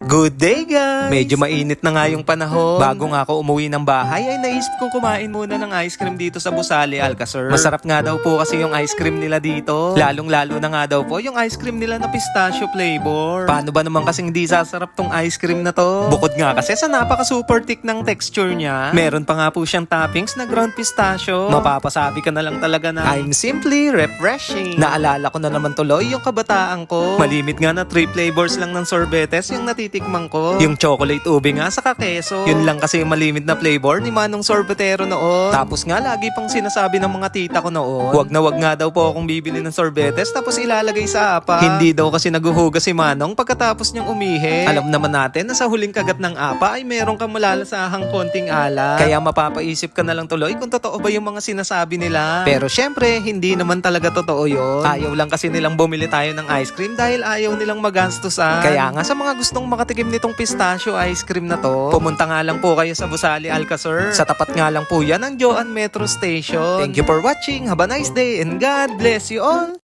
Good day guys! Medyo mainit na nga yung panahon. Bago nga ako umuwi ng bahay ay naisip kong kumain muna ng ice cream dito sa Busali, Alcazar. Masarap nga daw po kasi yung ice cream nila dito. Lalong lalo na nga daw po yung ice cream nila na pistachio flavor. Paano ba naman kasing di sasarap tong ice cream na to? Bukod nga kasi sa napaka super thick ng texture niya, meron pa nga po siyang toppings na ground pistachio. Mapapasabi ka na lang talaga na I'm simply refreshing. Naalala ko na naman tuloy yung kabataan ko. Malimit nga na three flavors lang ng sorbetes yung natitikman ko. Yung chocolate ube nga sa kakeso. Yun lang kasi yung malimit na flavor ni Manong Sorbetero noon. Tapos nga lagi pang sinasabi ng mga tita ko noon, wag na wag nga daw po akong bibili ng sorbetes tapos ilalagay sa apa. Hindi daw kasi naguhugas si Manong pagkatapos niyang umihi. Alam naman natin na sa huling kagat ng apa ay meron kang malalasahang konting ala. Kaya mapapaisip ka na lang tuloy kung totoo ba yung mga sinasabi nila. Pero syempre, hindi naman talaga totoo yun. Ayaw lang kasi nilang bumili tayo ng ice cream dahil ayaw nilang magastusan. Kaya nga sa mga gustong makatikim nitong pistachio ice cream na to, pumunta nga lang po kayo sa Busali Alcazar. Sa tapat nga lang po yan ng Joan Metro Station. Thank you for watching. Have a nice day and God bless you all.